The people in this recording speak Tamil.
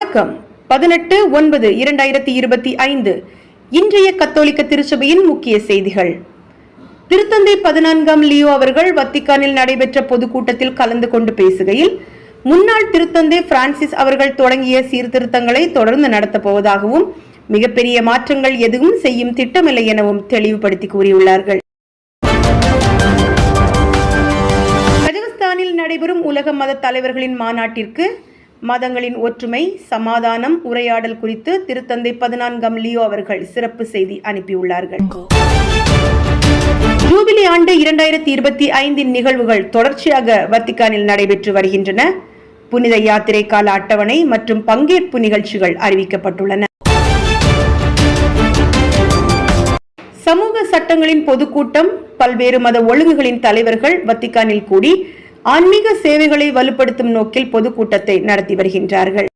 வணக்கம். பதினெட்டு ஒன்பது இரண்டாயிரத்தி இருபத்தி ஐந்து. இன்றைய கத்தோலிக்க திருச்சபையின் முக்கிய செய்திகள். திருத்தந்தை பதினான்காம் லியோ அவர்கள் வத்திக்கானில் நடைபெற்ற பொதுக்கூட்டத்தில் கலந்து கொண்டு பேசுகையில் முன்னாள் திருத்தந்தை பிரான்சிஸ் அவர்கள் தொடங்கிய சீர்திருத்தங்களை தொடர்ந்து நடத்தப் போவதாகவும் மிகப்பெரிய மாற்றங்கள் எதுவும் செய்யும் திட்டமில்லை எனவும் தெளிவுபடுத்தி கூறியுள்ளார்கள். கஜகஸ்தானில் நடைபெறும் உலக மத தலைவர்களின் மாநாட்டிற்கு மதங்களின் ஒற்றுமை சமாதானம் உரையாடல் குறித்து திருத்தந்தை பதினான்காம் லியோ அவர்கள் சிறப்பு செய்தி அனுப்பியுள்ளார்கள். ஜூபிலி ஆண்டு இரண்டாயிரத்தி இருபத்தி ஐந்தின் நிகழ்வுகள் தொடர்ச்சியாக வத்திக்கானில் நடைபெற்று வருகின்றன. புனித யாத்திரை கால அட்டவணை மற்றும் பங்கேற்பு நிகழ்ச்சிகள் அறிவிக்கப்பட்டுள்ளன. சமூக சட்டங்களின் பொதுக்கூட்டம் பல்வேறு மத ஒழுங்குகளின் தலைவர்கள் வத்திக்கானில் கூடி ஆன்மீக சேவைகளை வலுப்படுத்தும் நோக்கில் பொதுக்கூட்டத்தை நடத்தி வருகின்றார்கள்.